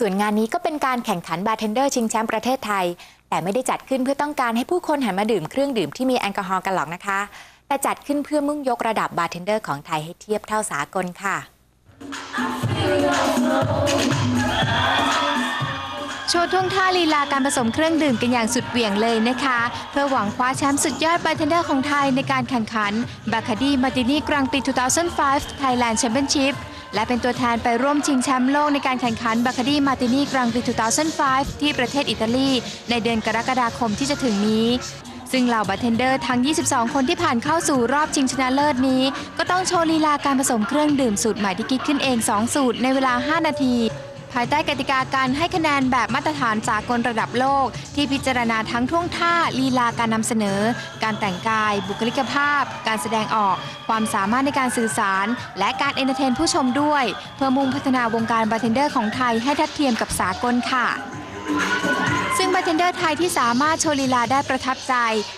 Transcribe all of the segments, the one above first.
ส่วนงานนี้ก็เป็นการแข่งขันบาร์เทนเดอร์ชิงแชมป์ประเทศไทย แต่ไม่ได้จัดขึ้นเพื่อต้องการให้ผู้คนหันมาดื่มเครื่องดื่มที่มีแอลกอฮอล์กันหรอกนะคะ แต่จัดขึ้นเพื่อมุ่งยกระดับบาร์เทนเดอร์ของไทยให้เทียบเท่าสากลค่ะโชว์ท่วงท่าลีลาการผสมเครื่องดื่มกันอย่างสุดเหวี่ยงเลยนะคะ เพื่อหวังคว้าแชมป์สุดยอดบาร์เทนเดอร์ของไทยในการแข่งขันบาคาดีมาตินีกรังปี 2005 Thailand Championship และเป็นตัวแทนไปร่วมชิงแชมป์โลกในการแข่งขันบาคาดีมาตินีกรังปี2005 ที่ประเทศอิตาลี ในเดือนกรกฎาคมที่จะถึงนี้ ซึ่งเหล่าบาร์เทนเดอร์ทั้ง 22 คนที่ผ่านเข้าสู่รอบชิงชนะเลิศนี้ ก็ต้องโชว์ลีลาการผสมเครื่องดื่มสูตรใหม่ที่คิดขึ้นเอง 2 สูตรในเวลา 5 นาที ภายใต้กติกาการให้คะแนนแบบมาตรฐานสากลระดับโลก ที่พิจารณาทั้งท่วงท่าลีลาการนำเสนอ การแต่งกาย บุคลิกภาพ การแสดงออก ความสามารถในการสื่อสาร และการเอนเตอร์เทนผู้ชมด้วย เพื่อมุ่งพัฒนาวงการบาร์เทนเดอร์ของไทยให้ทัดเทียมกับสากลค่ะ ซึ่งบาร์เทนเดอร์ไทยที่สามารถโชว์ลีลาได้ประทับใจ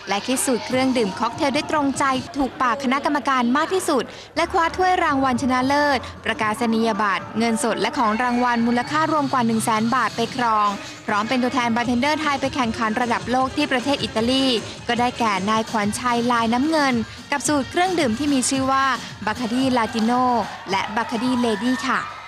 และคิดสูตรเครื่องดื่มค็อกเทลได้ตรงใจถูกปากคณะกรรมการมากที่สุด และคว้าถ้วยรางวัลชนะเลิศ ประกาศนียบัตรเงินสดและของรางวัลมูลค่ารวมกว่า 1 0 0 0 0แบาทไปครอง พร้อมเป็นตัวแทนบาร์เทนเดอร์ไทยไปแข่งขันระดับโลกที่ประเทศอิตาลี ก็ได้แก่นายขวัญชัยลายน้ำเงิน กับสูตรเครื่องดื่มที่มีชื่อว่าบาคาดีลาติโนและบาคาดีเลดี้ค่ะ